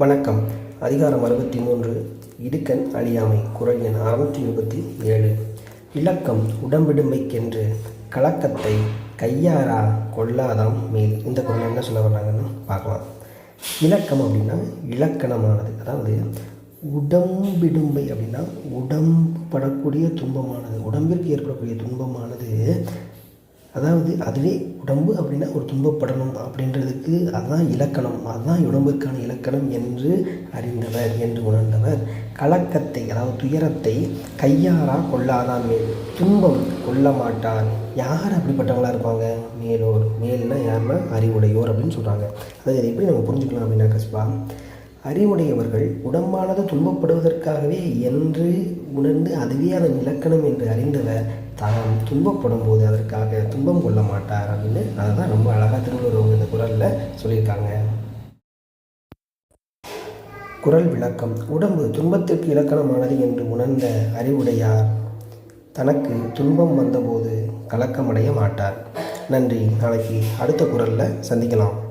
வணக்கம். அதிகாரம் அறுபத்தி மூன்று இடுக்கண் அழியாமை குரல் எண் அறுநூற்றி இருபத்தி ஏழு. இலக்கம் உடம்பிடுமைக்கென்று கலக்கத்தை கையாரா கொள்ளாதாம் மேல். இந்த குரல் என்ன சொல்ல வர்றாங்கன்னு பார்க்கலாம். இலக்கம் அப்படின்னா இலக்கணமானது. அதாவது உடம்பிடும்பை அப்படின்னா உடம்படக்கூடிய துன்பமானது. உடம்பிற்கு ஏற்படக்கூடிய துன்பமானது அதாவது அதுவே உடம்பு அப்படின்னா ஒரு துன்பப்படணும் அப்படின்றதுக்கு அதுதான் இலக்கணம் அதுதான் உடம்புக்கான இலக்கணம் என்று அறிந்தவர் என்று உணர்ந்தவர். கலக்கத்தை அதாவது துயரத்தை கையாரா கொள்ளாதான் மேல் துன்பம் கொள்ள மாட்டார் யார் அப்படிப்பட்டவங்களா இருப்பாங்க? மேலோர் மேல்னா யாருன்னா அறிவுடையோர் அப்படின்னு சொல்கிறாங்க அதாவது எப்படி நம்ம புரிஞ்சுக்கலாம் அப்படின்னா கஸ்பா அறிவுடையவர்கள் உடம்பானது துன்பப்படுவதற்காகவே என்று உணர்ந்து அதுவே அதன் இலக்கணம் என்று அறிந்தவர் தான் துன்பப்படும் போது அதற்காக துன்பம் கொள்ள மாட்டார் அப்படின்னு அதை தான் ரொம்ப அழகாக திருவள்ளுவர் இந்த குரலில் சொல்லியிருக்காங்க. குரல் விளக்கம். உடம்பு துன்பத்திற்கு இலக்கணமானது என்று உணர்ந்த அறிவுடையார் தனக்கு துன்பம் வந்தபோது கலக்கமடைய மாட்டார். நன்றி. நாளைக்கு அடுத்த குரலில் சந்திக்கலாம்.